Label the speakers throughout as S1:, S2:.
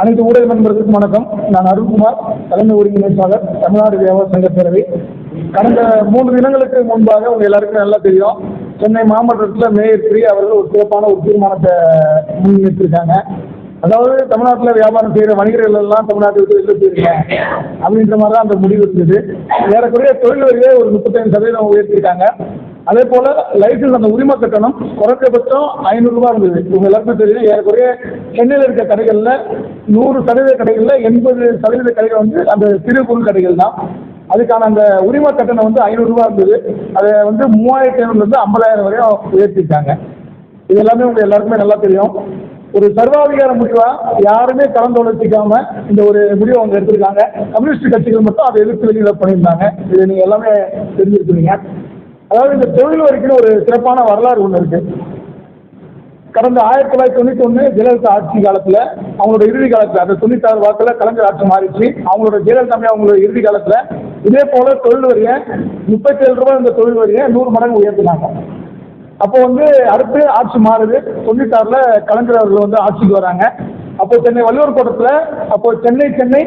S1: அனைத்து ஊடக நண்பர்களுக்கும் வணக்கம். நான் அருண்குமார் தலைமை ஒருங்கிணைப்பாளர் தமிழ்நாடு வியாபார சங்க பேரவை. கடந்த மூன்று தினங்களுக்கு முன்பாக உங்க எல்லாருக்கும் நல்லா தெரியும். சென்னை மாமன்றத்தில் மேயர் பிரி அவர்கள் ஒரு சிறப்பான ஒரு தீர்மானத்தை முன்வைத்திருக்காங்க. அதாவது தமிழ்நாட்டில் வியாபாரம் செய்கிற வணிகர்கள் எல்லாம் தமிழ்நாட்டை விட்டு வெளில போயிருங்க அப்படின்ற மாதிரி தான் அந்த முடிவு இருந்தது. ஏறக்குறைய தொழில் வரியை ஒரு முப்பத்தைந்து சதவீதம் உயர்த்திருக்காங்க. அதே போல லைசன்ஸ் அந்த உரிமை கட்டணம் குறைஞ்சபட்சம் ஐநூறு இருந்தது. இவங்க எல்லாருக்கும் தெரியும். ஏறக்குறைய சென்னையில் இருக்க கடைகளில் நூறு சதவீத கடைகளில் எண்பது சதவீத கடைகள் வந்து அந்த சிறு குறு கடைகள் தான் அதுக்கான அந்த உரிமை கட்டணம் வந்து ஐநூறு இருந்தது. அதை வந்து மூவாயிரத்தி ஐநூறுலேருந்து ஐம்பதாயிரம் வரையும் உயர்த்திருக்காங்க. இது எல்லாமே உங்களுக்கு எல்லாருக்குமே நல்லா தெரியும். ஒரு சர்வாதிகார முடிவா யாருமே கலந்தாலோசிக்காம இந்த ஒரு முடிவை அவங்க எடுத்திருக்காங்க. கம்யூனிஸ்ட் கட்சிகள் மட்டும் அதை எதிர்த்து வெளியில பண்ணியிருந்தாங்க. இது நீங்க எல்லாமே தெரிஞ்சிருக்கிறீங்க. அதாவது இந்த தொழில் வரைக்கும் ஒரு சிறப்பான வரலாறு ஒன்று இருக்கு. கடந்த ஆயிரத்தி தொள்ளாயிரத்தி தொண்ணூத்தி ஒன்று ஜெயலலிதா ஆட்சி காலத்துல அவங்களோட இறுதி காலத்துல அந்த தொண்ணூத்தாறு வாக்குல கலைஞர் ஆட்சி மாறிச்சு. அவங்களோட ஜெயலலிதா அவங்களோட இறுதி காலத்துல இதே போல தொழில் வரிய முப்பத்தி ஏழு ரூபாய் இந்த தொழில் வரிய நூறு மடங்கு உயர்த்தினாங்க. அப்போ வந்து அடுத்து ஆட்சி மாறுது. தொண்ணூத்தாறுல கலைஞர் அவர்கள் வந்து ஆட்சிக்கு வராங்க. அப்போ சென்னை வள்ளுவர் கோட்டத்தில் அப்போ சென்னை சென்னை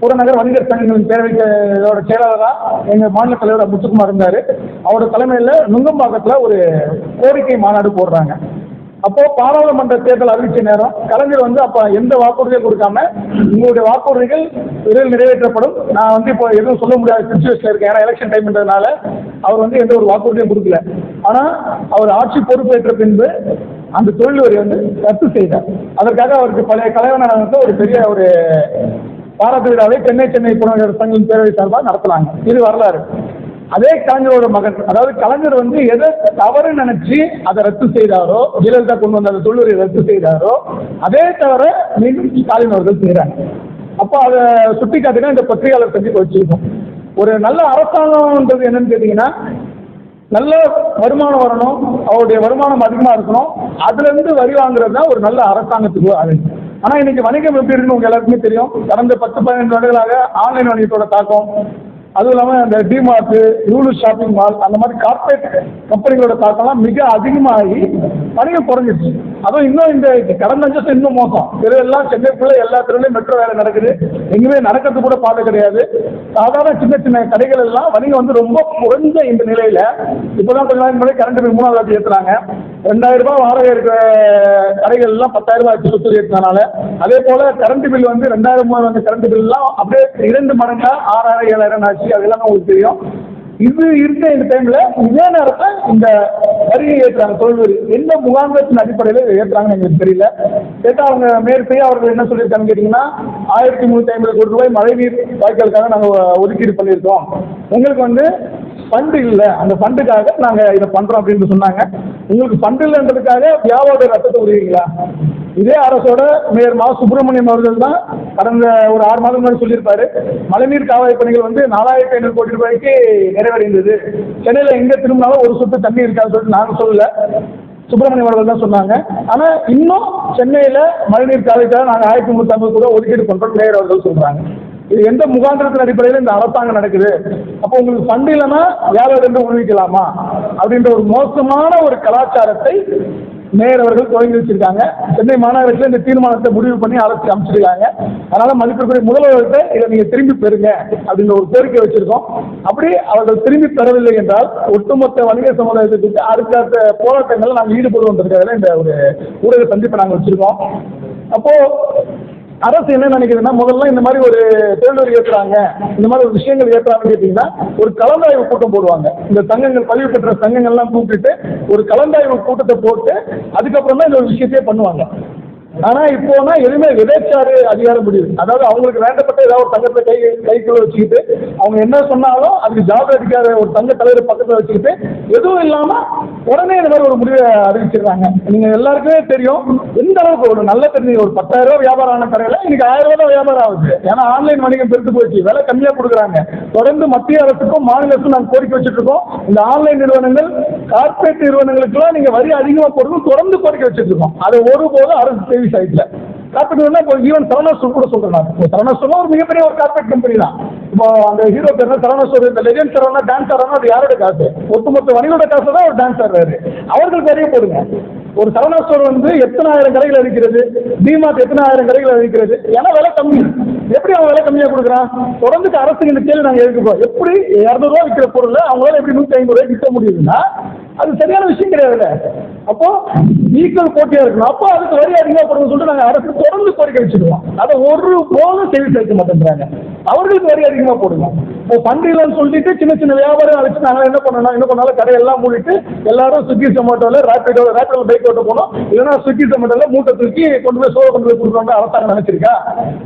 S1: புறநகர் வணிகர் சங்கங்களின் பேரவையோட செயலாளராக எங்கள் மாநில தலைவர் முத்துக்குமார் இருந்தார். அவரோட தலைமையில் நுங்கம்பாக்கத்தில் ஒரு கோரிக்கை மாநாடு போடுறாங்க. அப்போ பாராளுமன்ற தேர்தல் அறிவிச்ச நேரம் கலைஞர் வந்து அப்போ எந்த வாக்குறுதியும் கொடுக்காம உங்களுடைய வாக்குறுதிகள் விரைவில் நிறைவேற்றப்படும். நான் வந்து இப்போ எதுவும் சொல்ல முடியாத சுச்சுவேஷன் இருக்கேன். ஏன்னா எலெக்ஷன் டைம்ன்றதுனால அவர் வந்து எந்த ஒரு வாக்குறுதியும் கொடுக்கல. ஆனால் அவர் ஆட்சி பொறுப்பேற்ற பின்பு அந்த தொழில் வரி வந்து ரத்து செய்தார். அதற்காக அவருக்கு பழைய கலைவனாக வந்து ஒரு பெரிய ஒரு பாராட்டு விழாவை சென்னை சென்னை புறநகர் சங்கம் பேரவை சார்பாக நடத்துனாங்க. இது வரலாறு. அதே கலைஞரோட மகன் அதாவது கலைஞர் வந்து எதை தவறு நினைச்சு அதை ரத்து செய்தாரோ ஜெயலலிதா கொண்டு வந்த அந்த தொழிலை ரத்து செய்தாரோ அதே தவிர மீண்டும் ஸ்டாலின் அவர்கள் செய்கிறாங்க அப்போ அதை சுட்டி காட்டினா இந்த பத்திரிகையாளர் சந்திப்பு வச்சிருக்கோம். ஒரு நல்ல அரசாங்கம்ன்றது என்னன்னு கேட்டிங்கன்னா நல்ல வருமானம் வரணும் அவருடைய வருமானம் அதிகமாக இருக்கணும் அதுலேருந்து வரி வாங்குறது தான் ஒரு நல்ல அரசாங்கத்துக்கு அது ஆனால் இன்னைக்கு வணிகம் எப்படி இருக்குன்னு உங்க எல்லாருக்குமே தெரியும். கடந்த பத்து பதினஞ்சு ஆண்டுகளாக ஆன்லைன் வணிகத்தோட தாக்கம் அதுவும் இல்லாமல் அந்த டிமார்ட் லூலு ஷாப்பிங் மால் அந்த மாதிரி கார்பரேட் கம்பெனிகளோட தாக்கம்லாம் மிக அதிகமாகி வணிகம் குறைஞ்சிருச்சு அதுவும் இன்னும் இந்த கடந்த அஞ்சு வருஷம் இன்னும் மோசம். இதெல்லாம் சென்னைக்குள்ள எல்லா தெருவிலையும் மெட்ரோ வேலை நடக்குது. எங்கேயுமே நடக்கிறது கூட பார்த்து கிடையாது. சாதாரண சின்ன சின்ன கடைகள் எல்லாம் வணிகம் வந்து ரொம்ப குறைஞ்ச இந்த நிலையில இப்போதான் கொஞ்ச நாள் முன்னாடி கரண்ட் பில் மூணாவது ஆட்சி ஏற்றுறாங்க ரெண்டாயிரம் ரூபாய் வாடகை இருக்கிற கடைகள் எல்லாம் பத்தாயிரம் ரூபாய் ஆச்சு சொத்து ஏற்றினால அதே போல கரண்ட் பில் வந்து ரெண்டாயிரம் மூணாயிரம் கரண்ட் பில் எல்லாம் அப்படியே இரண்டு மடங்கா ஆறாயிரம் ஏழாயிரம் ஆச்சு. அது எல்லாமே உங்களுக்கு தெரியும். இது இருக்க இந்த டைம்ல இதே நேரத்தில் இந்த வரியை ஏற்றுறாங்க தொழில் என்ன எந்த முகாந்திரத்தின் அடிப்படையில் ஏற்றாங்கன்னு ஏற்றுறாங்கன்னு எங்களுக்கு தெரியல. கேட்டால் அவங்க மேற்கொண்டு அவர்கள் என்ன சொல்லியிருக்காங்கன்னு கேட்டீங்கன்னா ஆயிரத்தி முந்நூற்றி ஐம்பது கோடி ரூபாய் மழைநீர் வாய்க்காலுக்காக நாங்கள் ஒதுக்கீடு பண்ணியிருக்கோம். எங்களுக்கு வந்து ஃபண்டு இல்லை. அந்த ஃபண்டுக்காக நாங்கள் இதை பண்ணுறோம் அப்படின்னு சொன்னாங்க. உங்களுக்கு ஃபண்டு இல்லைன்றதுக்காக வியாபார ரத்தத்தை உருவீங்களா? இதே அரசோட மேயர் மா சுப்பிரமணியம் அவர்கள் தான் கடந்த ஒரு ஆறு மாதம் முன்னாடி சொல்லியிருப்பாரு மழைநீர் காவாய் பணிகள் வந்து நாலாயிரத்தி ஐநூறு கோடி ரூபாய்க்கு நிறைவடைந்தது. சென்னையில் எங்கே திரும்பினாலும் ஒரு சொட்டு தண்ணி இருக்காதுன்னு சொல்லிட்டு நாங்கள் சொல்லல. சுப்பிரமணியம் அவர்கள் தான் சொன்னாங்க. ஆனால் இன்னும் சென்னையில் மழைநீர் காலைக்காக நாங்கள் ஆயிரத்தி முந்நூற்றி ஐம்பது கூட ஒதுக்கீடு பண்ணுறோம் மேயர் அவர்கள் சொல்கிறாங்க இது எந்த முகாந்திரத்தின் அடிப்படையில் இந்த அரசாங்கம் நடக்குது? அப்போ உங்களுக்கு ஃபண்ட் இல்லைன்னா வேலை என்று உருவிக்கலாமா? அப்படின்ற ஒரு மோசமான ஒரு கலாச்சாரத்தை மேயர் அவர்கள் துவங்கி வச்சிருக்காங்க. சென்னை மாநகரத்தில் இந்த தீர்மானத்தை முடிவு பண்ணி அரசு அமைச்சிருக்காங்க. அதனால மதிப்பிற்குரிய முதல்வர்கிட்ட இதை நீங்க திரும்பி பெறுங்க அப்படின்ற ஒரு கோரிக்கை வச்சிருக்கோம். அப்படி அவர்கள் திரும்பி பெறவில்லை என்றால் ஒட்டுமொத்த வணிக சமுதாயத்துக்கு அடுத்த அடுத்த போராட்டங்களில் நாங்கள் ஈடுபடுவோம் இந்த ஒரு ஊடக சந்திப்பை நாங்கள் வச்சிருக்கோம். அப்போ அரசு என்ன நினைக்குதுன்னா முதல்ல இந்த மாதிரி ஒரு தேர்தல் ஏற்றுறாங்க இந்த மாதிரி ஒரு விஷயங்கள் ஏற்றுறாங்கன்னு கேட்டிங்கன்னா ஒரு கலந்தாய்வு கூட்டம் போடுவாங்க. இந்த சங்கங்கள் பதிவு பெற்ற சங்கங்கள்லாம் கூப்பிட்டுட்டு ஒரு கலந்தாய்வு கூட்டத்தை போட்டு அதுக்கப்புறம் தான் இந்த ஒரு விஷயத்தையே பண்ணுவாங்க. ஆனா இப்போனா எதுவுமே விதைச்சாரு அதிகாரம் முடியுது. அதாவது அவங்களுக்கு வேண்டப்பட்ட ஏதாவது ஒரு தங்கத்தை கை கைக்குள்ள வச்சுக்கிட்டு அவங்க என்ன சொன்னாலும் அதுக்கு ஜாப் அடிக்காத ஒரு தங்க தலைவர் பக்கத்துல வச்சுக்கிட்டு எதுவும் இல்லாம உடனே இந்த மாதிரி ஒரு முடிவை அறிவிச்சிடுறாங்க நீங்க எல்லாருக்குமே தெரியும் எந்த அளவுக்கு ஒரு நல்ல தெரிஞ்சு ஒரு பத்தாயிரம் ரூபாய் வியாபாரம் ஆன கடையில இன்னைக்கு ஆயிரம் ரூபாய் தான் வியாபாரம் ஆகுது. ஏன்னா ஆன்லைன் வணிகம் பெருத்து போச்சு. விலை கம்மியா கொடுக்குறாங்க. தொடர்ந்து மத்திய அரசுக்கும் மாநில அரசும் நாங்கள் கோரிக்கை வச்சுட்டு இருக்கோம். இந்த ஆன்லைன் நிறுவனங்கள் கார்பரேட் நிறுவனங்களுக்குலாம் நீங்க வரி அதிகமா போடணும் தொடர்ந்து கோரிக்கை வச்சுட்டு இருக்கோம். அதை ஒருபோதும் அரசு செய்தி சைட்ல. கார்பெட் இப்போ ஈவன் சரணஸ்வர் ஸ்டோர் கூட சொல்றேன் நான் இப்போ சரவணா ஒரு மிகப்பெரிய ஒரு கார்பெட் கம்பெனி தான். இப்போ அந்த ஹீரோ பேர் சரணஸ்வர் ஸ்டோர் இந்த லெஜெண்ட் சரவணா டான்ஸ் ஆடுறா அது யாரோட காசு? ஒட்டுமொத்த வணிகோட காசு தான் ஒரு டான்ஸ் ஆடுறாரு அவர்களுக்கு நிறைய போடுங்க. ஒரு சரணஸ்வர் ஸ்டோர் வந்து எத்தனை ஆயிரம் கடைகள் இருக்கிறது? டிமார்ட் எத்தனை ஆயிரம் கடைகள் இருக்கிறது? ஏன்னா விலை கம்மி. எப்படி அவன் விலை கம்மியாக கொடுக்குறான்? தொடர்ந்து அரசுக்கு இந்த கேள்வி நாங்கள் எழுப்புறோம் எப்படி இரநூறுவா விற்கிற பொருள் அவங்களால எப்படி நூற்றி ஐம்பது ரூபாய்க்கு விற்க முடியுதுன்னா அது சரியான விஷயம் கிடையாதுல்ல. அப்போ ஈக்குவல் போட்டியா இருக்கணும். அப்போ அதுக்கு வரி அதிகமா சொல்லிட்டு நாங்கள் அரசு தொடர்ந்து கோரிக்கை வச்சுருவோம் அதை ஒரு போதும் செவி சேர்க்க மாட்டேங்கிறாங்க அவர்களுக்கு வரி அதிகமாக போடுங்க. இப்போ பண்டிகைன்னு சொல்லிட்டு சின்ன சின்ன வியாபாரம் அழைச்சு நாங்கள் என்ன பண்ணணும் என்ன பண்ணாலும் கடையெல்லாம் மூடிட்டு எல்லாரும் ஸ்விக்கி ஜொமேட்டோல ரேப்பிடோ ரேப்பிடோ பைக் ஓட்ட போனோம். இல்லைன்னா ஸ்விக்கி ஜொமேட்டோல மூட்டை தூக்கி கொண்டு போய் சோழ கொண்டு போய் கொடுக்குறாங்க அரசாங்கம் நினைச்சிருக்கா?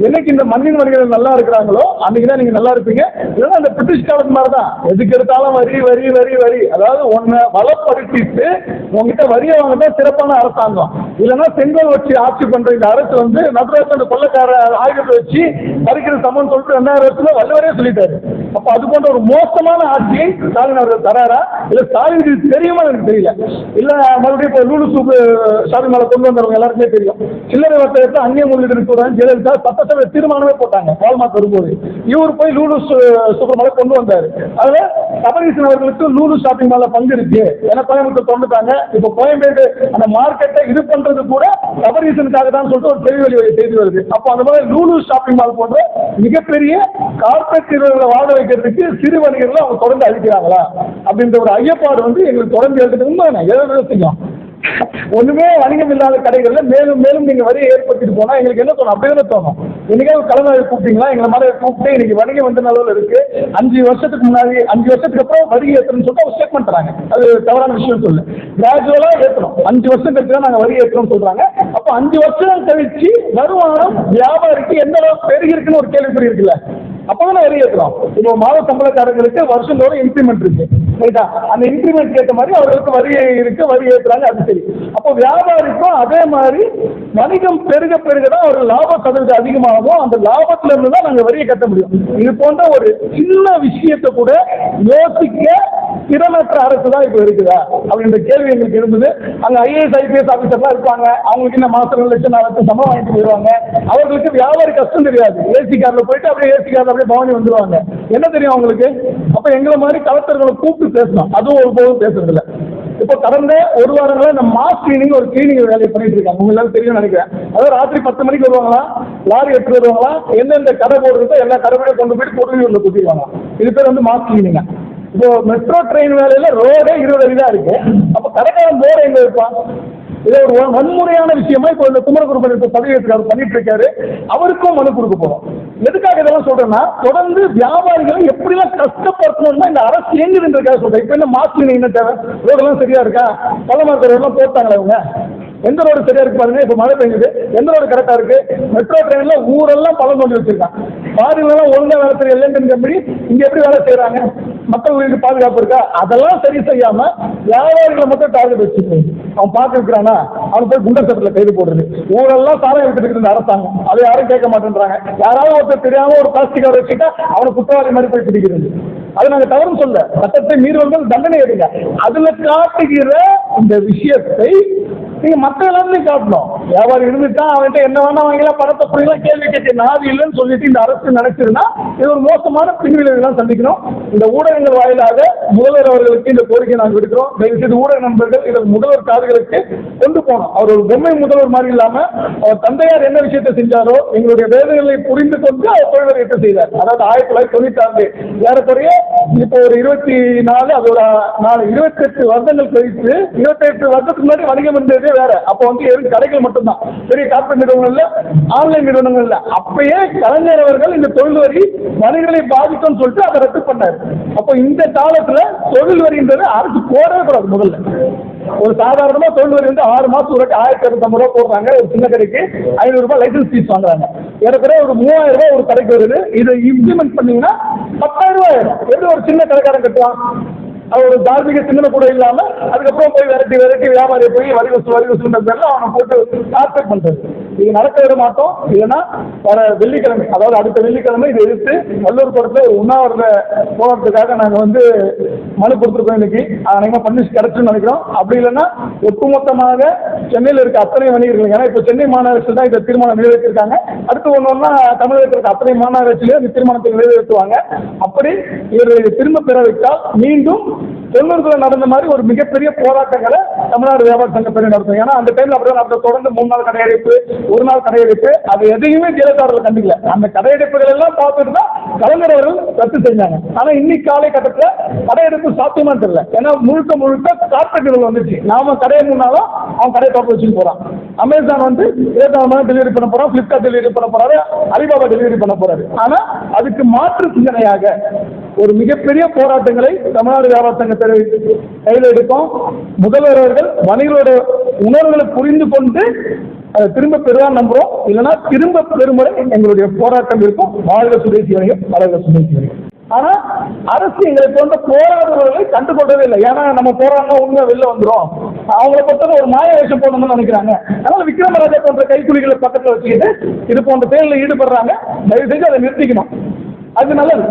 S1: என்னைக்கு இந்த மண்ணின் வணிகர்கள் நல்லா இருக்கிறாங்களோ அன்னைக்கு தான் நீங்கள் நல்லா இருப்பீங்க. இல்லைன்னா அந்த பிரிட்டிஷ் காலத்து மாதிரி தான் எதுக்கு எடுத்தாலும் வரி வரி வரி வரி. அதாவது ஒன்றை வளப்படுத்திட்டு உங்ககிட்ட வரியை வாங்கினா சிறப்பான அரசாங்கம். இல்லைன்னா செங்கல் வச்சு ஆட்சி பண்ற இந்த அரசு வந்து நடுராஜ் அந்த கொள்ளக்கார ஆயுதத்தை வச்சு பறிக்கிற சமம் சொல்லிட்டு ரெண்டாயிரம் வருஷத்துல வல்லவரே சொல்லிட்டாரு. அப்ப அது போன்ற ஒரு மோசமான ஆட்சியை ஸ்டாலின் அவர்கள் தராரா? இல்ல ஸ்டாலின் இது தெரியுமா எனக்கு தெரியல. இல்ல மறுபடியும் இப்போ லூலு சூப்பு ஷாப்பிங் மேல கொண்டு வந்தவங்க எல்லாருக்குமே தெரியும் சில்லறை வர்த்தகத்தை அந்நிய முதலீடு சொல்றாங்க ஜெயலலிதா சட்டசபை தீர்மானமே போட்டாங்க பால்மார்க் வரும்போது. இவர் போய் லூலு சூப்பர் மாலை கொண்டு வந்தாரு. அதுல கபரீசன் அவர்களுக்கு லூலு ஷாப்பிங் மேல பங்கு இருக்கு. ஏன்னா கோயம்புத்தூர் தொண்டுட்டாங்க. இப்போ கோயம்பேடு அந்த மார்க்கெட்டை இது பண்றது கூட கபரீசனுக்காக தான் சொல்லிட்டு ஒரு பெரிய வழி செய்தி வருது. அப்போ அந்த மாதிரி லூலு ஷாப்பிங் மால் போன்ற மிகப்பெரிய கார்பரேட் நிறுவனங்களை வாழ வைக்கிறதுக்கு சிறு வணிகர்களை அவங்க தொடர்ந்து அழிக்கிறாங்களா? அப்படின்ற ஒரு ஐயப்பாடு வந்து எங்களுக்கு தொடர்ந்து எழுதுறது உண்மை எழுத செய்யும் ஒண்ணுமே வணிகம் இல்லாத கடைகள்ல மேலும் மேலும் நீங்க வரியை ஏற்படுத்திட்டு போனா எங்களுக்கு என்ன தோணும்? அப்படியே தோணும். என்னைக்காவது கலந்து கூப்பிட்டீங்களா? எங்களை மாதிரி கூப்பிட்டு இன்னைக்கு வணிகம் வந்து அளவில் இருக்கு? அஞ்சு வருஷத்துக்கு முன்னாடி அஞ்சு வருஷத்துக்கு அப்புறம் வரி ஏற்றணும்னு சொல்லிட்டு ஒரு ஸ்டேட்மெண்ட் தராங்க. அது தவறான விஷயம் சொல்லு கிராஜுவலா ஏற்றணும் அஞ்சு வருஷம் கழிச்சு தான் நாங்க வரி ஏற்றணும் சொல்றாங்க. அப்போ அஞ்சு வருஷம் கழிச்சு வருமானம் வியாபாரிக்கு எந்த அளவுக்கு பெருகி இருக்குன்னு ஒரு கேள்விக்குறி இருக்குல்ல. அப்பதான் வரி ஏற்றுறோம் இப்போ மாத சம்பளக்காரங்களுக்கு வருஷம் தோறும் இன்க்ரிமெண்ட் இருக்கு. ரைட்டா அந்த இன்க்ரிமெண்ட் ஏற்ற மாதிரி அவர்களுக்கு வரி இருக்கு வரி ஏற்றுறாங்க அது சரி. அப்போ வியாபாரிக்கும் அதே மாதிரி வணிகம் பெருக பெருக தான் ஒரு லாப சதவீதம் அதிகமாகும். அந்த லாபத்துல இருந்து தான் நாங்க வரியை கட்ட முடியும். இது போன்ற ஒரு சின்ன விஷயத்தை கூட யோசிக்க திறனற்ற அரசு தான் இப்போ இருக்குதா. அப்படின்ற கேள்வி எங்களுக்கு இருந்தது. அங்க ஐஏஎஸ் ஐபிஎஸ் ஆஃபீஸர்லாம் இருப்பாங்க. அவங்களுக்கு என்ன மாசம் லட்சம் நாலு லட்சம் சம்பளம் வாங்கிட்டு போயிடுவாங்க அவர்களுக்கு வியாபாரி கஷ்டம் தெரியாது. ஏசி கார்ல போயிட்டு அப்படியே ஏசி கார்ல அப்படியே பவானி வந்துருவாங்க. என்ன தெரியும் அவங்களுக்கு? அப்ப எங்களை மாதிரி கலெக்டர்களை கூப்பிட்டு பேசணும். அதுவும் ஒரு போதும் பேசுறது இல்ல இப்போ கடந்த ஒரு வாரங்களா இந்த மாஸ் கிளீனிங் ஒரு கிளீனிங் வேலையை பண்ணிட்டு இருக்காங்க. உங்க எல்லாரும் தெரியும் நினைக்கிறேன். அதாவது ராத்திரி பத்து மணிக்கு வருவாங்களா? லாரி எடுத்துட்டு வருவாங்களா? எந்தெந்த கடை போடுறதோ எல்லா கடைகளையும் கொண்டு போயிட்டு பொருள் கொடுத்துருவாங்க இது பேர் வந்து மாஸ் கிளீனிங்க இப்போ மெட்ரோ ட்ரெயின் வேலையில ரோடே இருபது அடி தான் இருக்கு. அப்ப கடைக்காரன் போர்டு எங்க இருப்பான்? இது ஒரு வன்முறையான விஷயமா இப்போ இந்த குமரகுருபன் இப்போ பதவி ஏற்றுக்காரு பண்ணிட்டு இருக்காரு அவருக்கும் மனு கொடுக்க போறோம். எதுக்காக இதெல்லாம் சொல்றேன்னா தொடர்ந்து வியாபாரிகளை எப்படிலாம் கஷ்டப்படுத்தணும்னா இந்த அரசு இயங்குதுன்றதுக்காக சொல்றேன். இப்போ என்ன மாற்று என்ன தேவை? ரோடெல்லாம் சரியா இருக்கா? பள்ளமாக்க எல்லாம் போட்டாங்களா இவங்க? எந்த ரோடு சரியா இருக்கு பாருங்க. இப்போ மழை பெய்யுது. எந்த ரோடு கரெக்டா இருக்கு? மெட்ரோ ட்ரெயின்ல ஊரெல்லாம் பழம் கொண்டு வச்சிருக்கான் பாதிலாம் ஒழுங்கா வேலை செய்ய எல்என்டி கம்பெனி இங்க எப்படி வேலை செய்யறாங்க மக்கள் உயிருக்கு பாதுகாப்பு இருக்கா? அதெல்லாம் சரி செய்யாம வியாபாரிகளை மட்டும் டார்கெட் வச்சுட்டு அவன் பார்த்து இருக்கிறானா அவன் போய் குண்டர் சட்டத்தில் கைது போடுறது. ஊரெல்லாம் சாராயம் விட்டுட்டு இருக்குது அரசாங்கம். அதை யாரும் கேட்க மாட்டேன்றாங்க. யாராவது ஒருத்தர் தெரியாம ஒரு பிளாஸ்டிக் கவர் வச்சுட்டா அவனை குற்றவாளி மாதிரி போய் பிடிக்கிறது. அது நாங்க தவறு சொல்ல சட்டத்தை மீறுவங்கள் தண்டனை எடுங்க. அதுல காட்டுகிற இந்த விஷயத்தை நீங்க மற்ற எல்லாத்தையும் காட்டணும். வியாபாரி இருந்துட்டா அவன்கிட்ட என்ன வேணா வாங்கலாம் பணத்தை புரியலாம் கேள்வி கேட்க நாது இல்லைன்னு சொல்லிட்டு இந்த அரசு நடக்குதுன்னா இது ஒரு மோசமான பின்விளைவுலாம் சந்திக்கணும். இந்த ஊடகங்கள் வாயிலாக முதல்வர் அவர்களுக்கு இந்த கோரிக்கை நாங்கள் விடுக்கிறோம். தயவுசெய்து ஊடக நண்பர்கள் இதை முதல்வர் காதுகளுக்கு கொண்டு போனோம் அவர் ஒரு பொம்மை முதல்வர் மாதிரி இல்லாம அவர் தந்தையார் என்ன விஷயத்தை செஞ்சாரோ எங்களுடைய வேதனைகளை புரிந்து கொண்டு அவர் தொழிலறியத்தை செய்தார். அதாவது ஆயிரத்தி தொள்ளாயிரத்தி தொண்ணூத்தி ஆறு ஏறக்குறைய இப்போ ஒரு இருபத்தி நாலு அது ஒரு நாலு இருபத்தெட்டு வருடங்கள் கழித்து இருபத்தெட்டு வருடத்துக்கு முன்னாடி வணிகம் இருந்ததே வேற. அப்போ வந்து வெறும் கடைகள் மட்டும்தான். பெரிய கார்பரேட் நிறுவனங்கள்ல ஆன்லைன் நிறுவனங்கள்ல அப்பயே கலைஞர் அவர்கள் இந்த தொழில் வரி வணிகளை பாதிக்கும்னு சொல்லிட்டு அதை ரத்து பண்ணாரு. அப்போ இந்த காலத்துல தொழில் வரின்றது அரசு போடவே கூடாது முதல்ல. ஒரு சாதாரணமா தொழில் வரி வந்து ஆறு மாசம் ஒரு ஆயிரத்தி இரநூத்தம்பது ரூபா போடுறாங்க. ஒரு சின்ன கடைக்கு ஐநூறு ரூபாய் லைசன்ஸ் ஃபீஸ் வாங்குறாங்க. ஏறக்குறைய ஒரு மூவாயிரம் ரூபாய் ஒரு கடைக்கு வருது. இதை இம்ப்ளிமெண்ட் பண்ணீங்கன்னா பத்தாயிரம் ரூபாய் ஆயிடும். ஒரு சின்ன கடைக்காரன் கட்டுவான். அவர் ஒரு தார்மீக சிந்தனை கூட இல்லாம அதுக்கப்புறம் போய் விரட்டி விரட்டி வியாபாரியை போய் வரி வசூல் வரி வசூல் அவனை போட்டு டார்கெட் பண்றது. இது நடக்க விட மாட்டோம். இல்லைன்னா வர வெள்ளிக்கிழமை அதாவது அடுத்த வெள்ளிக்கிழமை இதை எதிர்த்து நல்லூர் கோட்டத்தில் ஒரு உண்ணாவிரத போராட்டத்துக்காக நாங்கள் வந்து மனு கொடுத்துருக்கோம் இன்னைக்கு. அநேகமாக பண்ணி கிடைச்சுன்னு நினைக்கிறோம். அப்படி இல்லைன்னா ஒட்டுமொத்தமாக சென்னையில் இருக்க அத்தனை வணிகர்கள் ஏன்னா இப்போ சென்னை மாநகராட்சி தான் இந்த தீர்மானம் நிறைவேற்றிருக்காங்க. அடுத்து ஒன்று ஒன்றா தமிழகத்தில் இருக்க அத்தனை மாநகராட்சியிலும் இந்த தீர்மானத்தை நிறைவேற்றுவாங்க. அப்படி இவர்களை திரும்ப பெற வைத்தால் மீண்டும் தொண்ணூறுகளில் நடந்த மாதிரி ஒரு மிகப்பெரிய போராட்டங்களை தமிழ்நாடு வியாபார சங்க நடத்தும். ஏன்னா அந்த டைம்ல அப்படியே அப்படி தொடர்ந்து மூணு நாள் கடையடைப்பு ஒரு நாள் கடையெடுப்பு அது எதையுமே ஜெயலலிதாவில் கண்டிக்கல. அந்த கடையெடுப்புகள் எல்லாம் பார்த்துட்டு தான் கலைஞர் அவர்கள் ரத்து செஞ்சாங்க. ஆனா இன்னைக்கு காலை கட்டத்துல கடையெடுப்பு சாத்தியமா தெரியல. ஏன்னா முழுக்க முழுக்க கார்பரேட்டுகள் வந்துச்சு. நாம கடையை முன்னாலும் அவன் கடையை தொடர்ந்து வச்சுட்டு போறான். அமேசான் வந்து இருபத்தாறு மணி டெலிவரி பண்ண போறான் பிளிப்கார்ட் டெலிவரி பண்ண போறாரு அலிபாபா டெலிவரி பண்ண போறாரு. ஆனா அதுக்கு மாற்று சிந்தனையாக ஒரு மிகப்பெரிய போராட்டங்களை தமிழ்நாடு வியாபார சங்க தெரிவித்து கையில் எடுக்கும் முதல்வர் அவர்கள் வணிகர்களோட உணர்வுகளை புரிந்து கொண்டு அதை திரும்ப பெறுவான் நம்புறோம். இல்லைன்னா திரும்ப பெறுமுறை எங்களுடைய போராட்டம் இருக்கும். வாழ்க சுதேசி வணிகம் வளர்க சுதேசி வணிகம். ஆனா அரசு எங்களை போன்ற போராடுறவர்களை கண்டுகொள்ளவே இல்லை. ஏன்னா நம்ம போராடினா உண்மை வெளில வந்துடும் அவங்கள பொறுத்தவரை ஒரு மாய வேஷம் போடணும்னு நினைக்கிறாங்க. அதனால விக்ரமராஜா போன்ற கைக்குலிகளை பக்கத்துல வச்சுக்கிட்டு இது போன்ற செயலில் ஈடுபடுறாங்க. தயவு செஞ்சு அதை நிறுத்திக்கணும். அது நல்லது.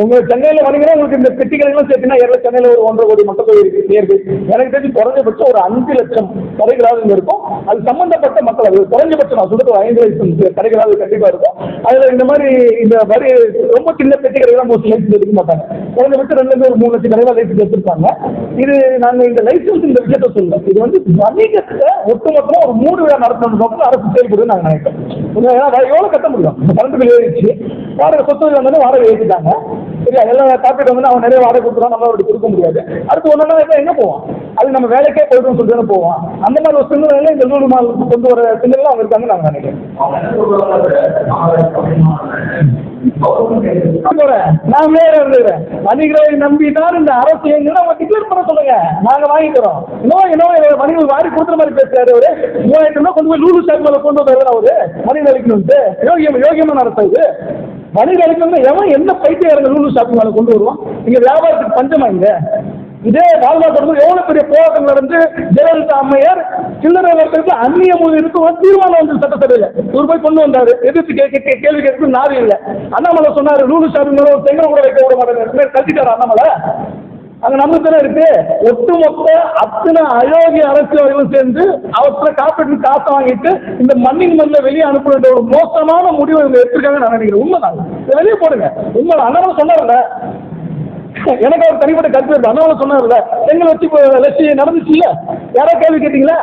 S1: உங்க சென்னையில வந்தீங்கன்னா உங்களுக்கு இந்த பெட்டிகள் எல்லாம் சேர்த்தீங்கன்னா ஏற்கனவே சென்னையில ஒரு ஒன்றரை கோடி மக்கள் தொகை இருக்கு நேர்கள் எனக்கு தெரிஞ்சு குறைஞ்சபட்சம் ஒரு அஞ்சு லட்சம் கடைகளாக இருக்கும். அது சம்பந்தப்பட்ட மக்கள் அது குறைஞ்சபட்சம் நான் சொல்றது ஐந்து லட்சம் கடைகளாக கண்டிப்பா இருக்கும். அதுல இந்த மாதிரி இந்த வரி ரொம்ப சின்ன பெட்டிகள் எல்லாம் மோஸ்ட் லைசன்ஸ் எடுக்க மாட்டாங்க. குறைஞ்சபட்சம் ரெண்டு இருந்து ஒரு மூணு லட்சம் கடைகளாக லைசன்ஸ் எடுத்திருப்பாங்க இது நாங்க இந்த லைசன்ஸ் இந்த விஷயத்த சொல்லல இது வந்து வணிகத்தை ஒட்டுமொத்தமா ஒரு மூணு விழா நடத்தணும் நோக்கம் அரசு செயல்படுது நாங்க நினைக்கிறோம் ஏன்னா எவ்வளவு கட்ட முடியும்? கரண்ட் பில் ஏறிச்சு வாடகை சொத்து வந்தாலும் வாடகை ஏற்றிட்டாங்க சரியா எல்லா காப்பீடு வந்து அவன் நிறைய வாடகை கொடுத்துருவான் நம்ம அவருக்கு கொடுக்க முடியாது. அடுத்து ஒன்றா இப்போ எங்கே போவான்? அது நம்ம வேலைக்கே போயிடும் சொல்லிட்டு போவான். அந்த மாதிரி ஒரு சிந்தனை இந்த நூறு மால் கொண்டு வர சிந்தனை அவங்க இருக்காங்க நாங்கள் நினைக்கிறேன் நான் வேற இருந்துக்கிறேன். வணிகரை நம்பி தான் இந்த அரசு எங்கன்னா அவங்க டிக்ளேர் பண்ண சொல்லுங்க. நாங்க வாங்கிக்கிறோம். இன்னும் இன்னும் வணிகர்கள் வாரி கொடுக்குற மாதிரி பேசுறாரு அவரு. மூவாயிரத்து கொண்டு போய் லூலு ஷாப் மேல கொண்டு வந்தாரு அவரு. மணி அளிக்கணும்ட்டு யோகியம் யோகியமான அரசு இது. வணிக அளிக்கணும் எவன் எந்த பைத்தியக்காரங்க லூலு ஷாப்பிங் மாலை கொண்டு வருவோம். இங்க வியாபாரத்துக்கு பஞ்சமா இங்க? இதே வாழ்நாள் தொடர்ந்து எவ்வளவு பெரிய போராட்டம் நடந்து ஜெயலலிதா அம்மையார் சில்லறை அந்நிய மொழி இருக்கும் தீர்மானம் வந்து சட்டசபையில். இவர் போய் கொண்டு வந்தாரு. எதிர்த்து கே- கேள்வி கேட்க நாடு இல்லை. அண்ணாமலை சொன்னாரு நூலு ஷாப்பிங் மேல ஒரு செங்கல் கூட வைக்க விட மாட்டேங்க கட்டிட்டாரு அண்ணாமலை? அங்க நம்ம தானே இருக்கு. ஒட்டுமொத்த அத்தனை அயோக்கிய அரசியல்வாதிகளும் சேர்ந்து அவற்றை காப்பீட்டு காசை வாங்கிட்டு இந்த மண்ணின் மண்ணில் வெளியே அனுப்புற ஒரு மோசமான முடிவு இவங்க எடுத்திருக்காங்க நான் நினைக்கிறேன். உண்மைதான். வெளியே போடுங்க. உண்மை அண்ணாமலை சொன்னார்ல. எனக்கு அவர் தனிப்பட்ட கருத்து இருக்கு. அண்ணாமலை சொன்னார்ல. செங்கல் வச்சு லட்சி நடந்துச்சு இல்ல யாரோ கேள்வி கேட்டீங்களா?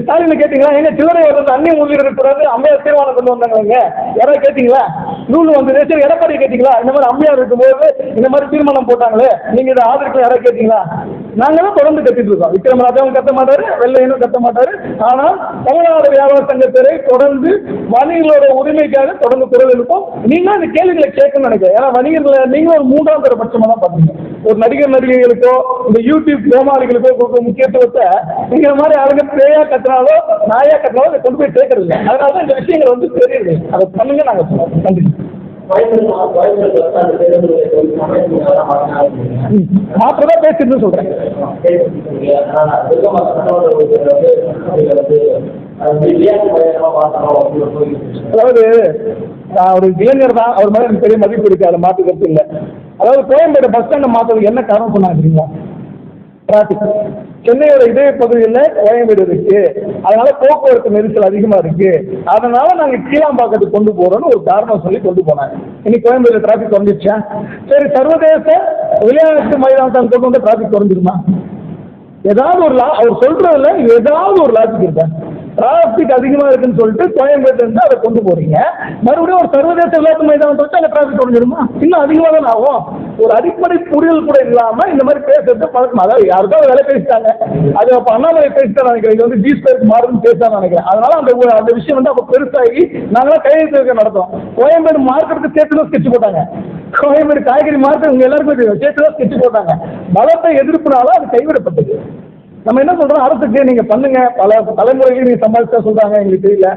S1: ஸ்டாலின் கேட்டீங்களா? எங்க சில்லறை வந்து அந்நிய முதலீடு இருக்கிறது அம்மையார் தீர்மானம் கொண்டு வந்தாங்க யாராவது கேட்டீங்களா? நூல் வந்து சரி எடப்பாடி கேட்டீங்களா? இந்த மாதிரி அம்மையார் இருக்கும்போது இந்த மாதிரி தீர்மானம் போட்டாங்களே நீங்க இதை ஆதரிக்கல யாராவது கேட்டீங்களா? நாங்க தான் தொடர்ந்து கட்டிட்டு இருக்கோம். விக்ரமராஜாவும் கத்த மாட்டாரு வெள்ளையனும் கத்த மாட்டாரு. ஆனா தமிழ்நாடு வியாபார சங்கத்திலே தொடர்ந்து வணிகர்களோட உரிமைக்காக தொடர்ந்து குரல் எழுப்போம். நீங்களும் அந்த கேள்விகளை கேட்கணும்னு நினைக்கிறேன். ஏன்னா வணிகர்களை நீங்களும் ஒரு மூன்றாம் தர பட்சமா தான் பாத்தீங்க ஒரு நடிகர் நடிகைகளுக்கோ இந்த யூடியூப் கோமாளிகளுக்கோ கொடுக்குற முக்கியத்துவத்தை நீங்க மாதிரி யாருங்க பேயா கத்துனாலோ நாயா கத்துனாலோ அதை கொண்டு போய் சேர்க்கறது இல்லை. அதனால தான் இந்த விஷயங்கள் வந்து தெரியுது. அதை பண்ணுங்க நாங்க சொல்றோம். நன்றி. மாற்றதா பேசிட்டு சொல்றேன். அதாவது நான் ஒரு இளைஞர் தான் அவர் மேலே எனக்கு பெரிய மதிப்பு இருக்கு அதை மாற்று இல்லை. அதாவது கோயம்பேடு பஸ் ஸ்டாண்டை மாற்றுறதுக்கு என்ன காரணம் சொன்னாங்க டிராஃபிக் சென்னையோட இதய பகுதியில் கோயம்பேடு இருக்கு. அதனால போக்குவரத்து நெரிசல் அதிகமா இருக்கு. அதனால நாங்க கீழாம்பாக்கத்துக்கு கொண்டு போறோம்னு ஒரு காரணம் சொல்லி கொண்டு போனாங்க. இன்னைக்கு கோயம்பேடு டிராஃபிக் குறைஞ்சிருச்சா? சரி சர்வதேச விளையாட்டு மைதானத்தை கொண்டு வந்து டிராஃபிக் குறைஞ்சிருமா ஏதாவது ஒரு லா அவர் சொல்றதுல ஏதாவது ஒரு லாஜிக் இருக்கா? டிராஃபிக் அதிகமாக இருக்குன்னு சொல்லிட்டு கோயம்பேட்டில் இருந்து அதை கொண்டு போறீங்க. மறுபடியும் ஒரு சர்வதேச விளையாட்டு மைதானத்தை வச்சு அந்த டிராஃபிக் குறைஞ்சிருமா இன்னும் அதிகமாக தான் ஆகும். ஒரு அடிப்படை புரிதல் கூட இல்லாம இந்த மாதிரி பேசுறது பழக்கம். அதாவது யாருக்காவது வேலை பேசிட்டாங்க. அது அப்ப அண்ணாமலை பேசிட்டார் நினைக்கிறேன். இது வந்து ஜி ஸ்கொயருக்கு மாறுன்னு பேசிட்டான்னு நினைக்கிறேன். அதனால அந்த அந்த விஷயம் வந்து அப்ப பெருசாகி நாங்களாம் கையெழுத்து நடத்தோம் கோயம்பேடு மார்க்கெட்டுக்கு சேர்த்து தான் ஸ்கெட்ச் போட்டாங்க. கோயம்பேடு காய்கறி மார்க்கெட் உங்க எல்லாருக்கும் சேர்த்து தான் ஸ்கெட்ச் போட்டாங்க. பலத்தை எதிர்ப்புனால அது கைவிடப்பட்டது. நம்ம என்ன சொல்றோம்? அரசுக்கு நீங்க பண்ணுங்க. பல தலைமுறைகள் நீ சம்பாதிச்சா சொல்றாங்க. எங்களுக்கு தெரியல.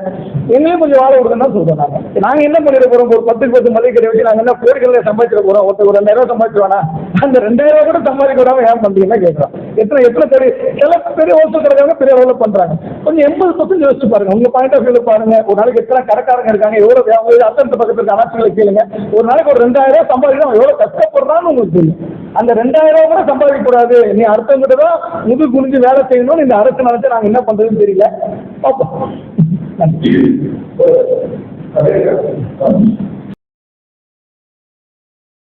S1: எங்களையும் கொஞ்சம் வாழ விடுதுன்னு தான் சொல்றோம் நாங்க. நாங்க என்ன பண்ணிட போறோம்? ஒரு பத்துக்கு பத்து மதிய கடை வச்சு நாங்க என்ன கோடிகளில் சம்பாதிச்சிட போறோம்? ஒருத்தர் ஒரு ரெண்டாயிரம் சம்பாதிச்சுவானா அந்த ரெண்டாயிரம் ரூபாய் கூட சம்பாதிக்க விடாம ஏன் பண்றீங்கன்னா கேட்குறோம் எத்தனை எத்தனை பெரிய சில பெரிய ஹோல்சேல் கடைக்காரங்க பெரிய அளவில் பண்றாங்க. கொஞ்சம் எண்பது பர்சன்ட் யோசிச்சு பாருங்க. உங்க பாயிண்ட் ஆஃப் வியூல பாருங்க. ஒரு நாளைக்கு எத்தனை கடைக்காரங்க இருக்காங்க? எவ்வளவு வியாபாரம் அத்தனை பக்கத்துல இருக்க அனாட்சிகளை கேளுங்க. ஒரு நாளைக்கு ஒரு ரெண்டாயிரம் ரூபாய் சம்பாதிக்கணும் எவ்வளவு கஷ்டப்படுறான்னு உங்களுக்கு தெரியும். அந்த ரெண்டாயிரம் ரூபாய் கூட சம்பாதிக்க கூடாது நீ அடுத்தவங்கிட்ட தான் முது குனிஞ்சு வேலை செய்யணும்னு இந்த அரசு நினைச்சு நாங்க என்ன பண்றதுன்னு தெரியல. பார்ப்போம்.